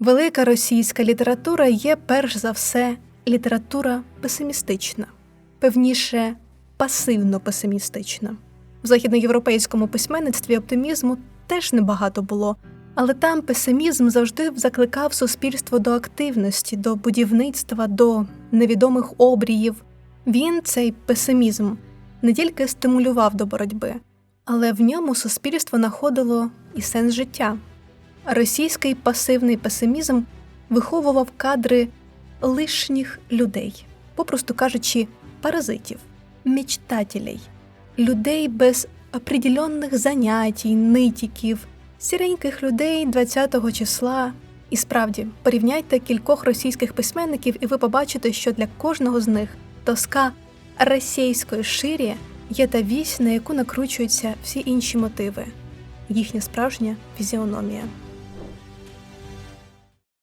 Велика російська література є перш за все література песимістична, певніше пасивно-песимістична. В західноєвропейському письменництві оптимізму теж небагато було, але там песимізм завжди закликав суспільство до активності, до будівництва, до невідомих обріїв. Він, цей песимізм, не тільки стимулював до боротьби, але в ньому суспільство знаходило і сенс життя. Російський пасивний песимізм виховував кадри лишніх людей, попросту кажучи, паразитів, мечтателей, людей без определенних занятій, нитіків, сіреньких людей 20-го числа. І справді, порівняйте кількох російських письменників, і ви побачите, що для кожного з них тоска російської ширі є та вісь, на яку накручуються всі інші мотиви, їхня справжня фізіономія.